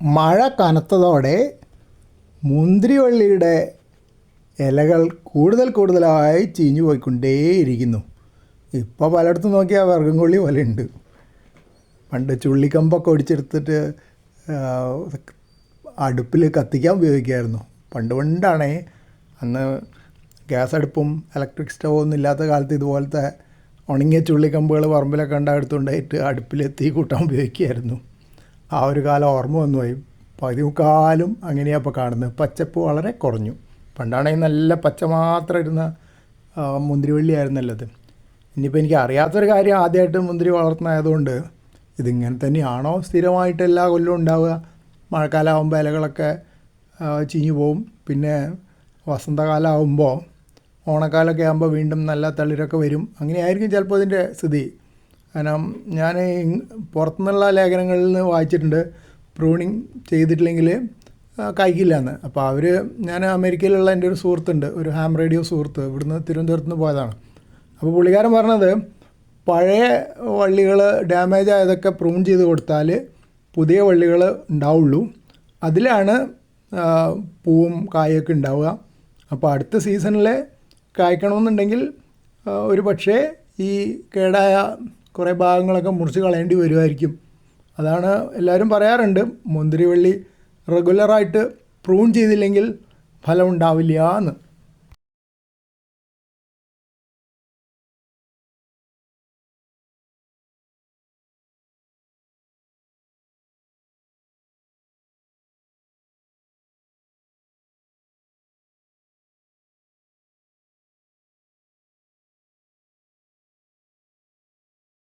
മഴ കനത്തതോടെ മുന്തിരിവള്ളിയുടെ ഇലകൾ കൂടുതൽ കൂടുതലായി ചീഞ്ഞു പോയിക്കൊണ്ടേയിരിക്കുന്നു. ഇപ്പോൾ പലയിടത്തും നോക്കിയാൽ വർഗം കൊള്ളി പോലെ ഉണ്ട് പണ്ട് ചുള്ളിക്കമ്പൊക്കെ ഒടിച്ചെടുത്തിട്ട് അടുപ്പിൽ കത്തിക്കാൻ ഉപയോഗിക്കുമായിരുന്നു പണ്ട് പണ്ടാണേ അന്ന് ഗ്യാസ് അടുപ്പും ഇലക്ട്രിക് സ്റ്റവും ഒന്നും ഇല്ലാത്ത കാലത്ത് ഇതുപോലത്തെ ഉണങ്ങിയ ചുള്ളിക്കമ്പുകൾ പറമ്പിലൊക്കെ ഉണ്ടായെടുത്തുകൊണ്ടായിട്ട് അടുപ്പിൽ തീ കൂട്ടാൻ ഉപയോഗിക്കുമായിരുന്നു ആ ഒരു കാലം ഓർമ്മ വന്നുപോയി പകുതി മുക്കാലും അങ്ങനെയാണ് ഇപ്പോൾ കാണുന്നത്. പച്ചപ്പ് വളരെ കുറഞ്ഞു. പണ്ടാണെങ്കിൽ നല്ല പച്ച മാത്രം ഇരുന്ന മുന്തിരിവള്ളിയായിരുന്നല്ലത് ഇനിയിപ്പോൾ എനിക്ക് അറിയാത്തൊരു കാര്യം ആദ്യമായിട്ട് മുന്തിരി വളർത്തുന്നതായതുകൊണ്ട് ഇതിങ്ങനെ തന്നെയാണോ സ്ഥിരമായിട്ട് എല്ലാ കൊല്ലവും ഉണ്ടാവുക? മഴക്കാലമാകുമ്പോൾ ഇലകളൊക്കെ ചീഞ്ഞു പോവും. പിന്നെ വസന്തകാലമാകുമ്പോൾ ഓണക്കാലമൊക്കെ ആകുമ്പോൾ വീണ്ടും നല്ല തളിരൊക്കെ വരും. അങ്ങനെയായിരിക്കും ചിലപ്പോൾ ഇതിന്റെ സ്ഥിതി. കാരണം ഞാൻ പുറത്തുനിന്നുള്ള ലേഖനങ്ങളിൽ നിന്ന് വായിച്ചിട്ടുണ്ട്. പ്രൂണിങ് ചെയ്തിട്ടില്ലെങ്കിൽ കായ്ക്കില്ല എന്ന് അപ്പോൾ അവർ ഞാൻ അമേരിക്കയിലുള്ള എന്റെ ഒരു സുഹൃത്തുണ്ട് ഒരു ഹാം റേഡിയോ സുഹൃത്ത് ഇവിടുന്ന് തിരുവനന്തപുരത്ത് നിന്ന് പോയതാണ്. അപ്പോൾ പുള്ളിക്കാരൻ പറഞ്ഞത് പഴയ വള്ളികൾ ഡാമേജ് ആയതൊക്കെ പ്രൂൺ ചെയ്ത് കൊടുത്താൽ പുതിയ വള്ളികൾ ഉണ്ടാവുള്ളൂ. അതിലാണ് പൂവും കായൊക്കെ ഉണ്ടാവുക. അപ്പോൾ അടുത്ത സീസണിൽ കായ്ക്കണമെന്നുണ്ടെങ്കിൽ ഒരു പക്ഷേ ഈ കേടായ കുറേ ഭാഗങ്ങളൊക്കെ മുറിച്ച് കളയേണ്ടി വരുമായിരിക്കും. അതാണ് എല്ലാവരും പറയാറുണ്ട്. മുന്തിരിവള്ളി റെഗുലറായിട്ട് പ്രൂൺ ചെയ്തില്ലെങ്കിൽ ഫലമുണ്ടാവില്ല എന്ന്.